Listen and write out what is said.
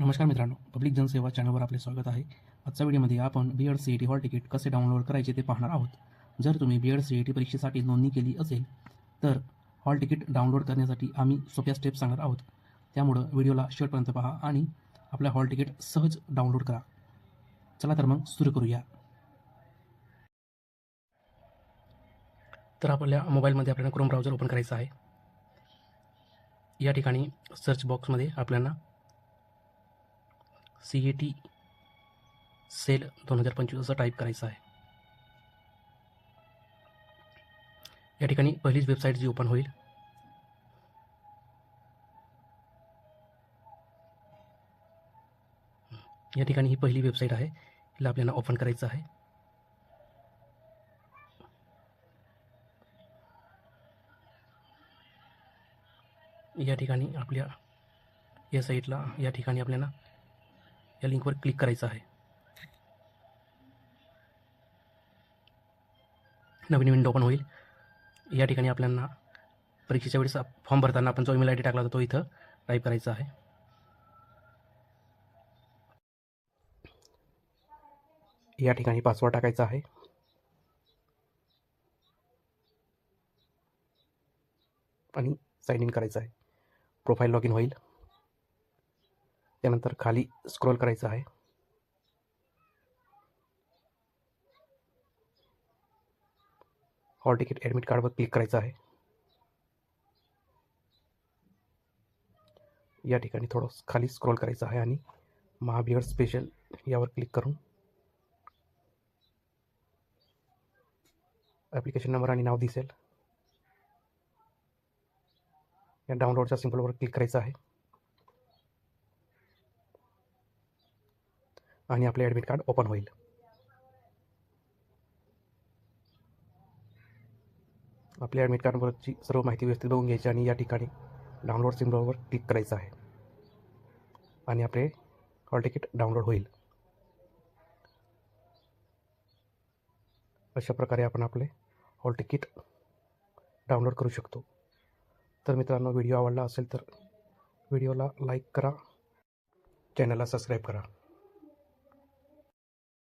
नमस्कार मित्रांनो पब्लिक जनसेवा चॅनलवर आपले स्वागत आहे. आजच्या व्हिडिओमध्ये आपण B Ed C E T hall ticket कसे डाउनलोड करायचे ते पाहणार आहोत. जर तुम्ही B Ed C E T परीक्षेसाठी नोंदणी केली असेल तर हॉल तिकीट डाउनलोड करण्यासाठी आम्ही सोप्या स्टेप सांगणार आहोत. त्यामुळं व्हिडिओला शेवटपर्यंत पहा आणि आपल्या हॉल तिकीट सहज डाउनलोड करा. चला तर मग सुरू करूया. तर आपल्या मोबाईलमध्ये आपल्याला क्रोम ब्राउझर ओपन करायचं आहे. या ठिकाणी सर्च बॉक्समध्ये आपल्याला सी ए टी सेल दोन हजार पंचवीस असं टाईप करायचं आहे. या ठिकाणी पहिलीच वेबसाईट जी ओपन होईल. या ठिकाणी ही पहिली वेबसाईट आहे. हिला आपल्याला ओपन करायचं आहे. या ठिकाणी आपल्या या साईटला या ठिकाणी आपल्याला या लिंकवर क्लिक करायचं आहे. नवीन विंडो ओपन होईल. या ठिकाणी आपल्याला परीक्षेच्या वेळेस फॉर्म भरताना आपण जो ईमेल आय डी टाकला होता तो इथं टाईप करायचा आहे. या ठिकाणी पासवर्ड टाकायचा आहे. आणि साइन इन करायचं आहे. प्रोफाईल लॉग इन होईल. त्यानंतर खाली स्क्रोल करायचं आहे. हॉल तिकीट ॲडमिट कार्डवर क्लिक करायचं आहे. या ठिकाणी थोडं खाली स्क्रोल करायचं आहे आणि महाबिहार स्पेशल यावर क्लिक करून ॲप्लिकेशन नंबर आणि नाव दिसेल. या डाउनलोडच्या सिम्पलवर क्लिक करायचं आहे. आणि आपले ॲडमिट कार्ड ओपन होईल. आपल्या ॲडमिट कार्डवरची सर्व माहिती व्यवस्थित बघून घ्यायची आणि या ठिकाणी डाउनलोड सिम्बॉलवर क्लिक करायचं आहे. आणि आपले हॉल तिकीट डाउनलोड होईल. अशा प्रकारे आपण आपले हॉल तिकीट डाउनलोड करू शकतो. तर मित्रांनो व्हिडिओ आवडला असेल तर व्हिडिओला लाईक करा. चॅनलला सबस्क्राईब करा.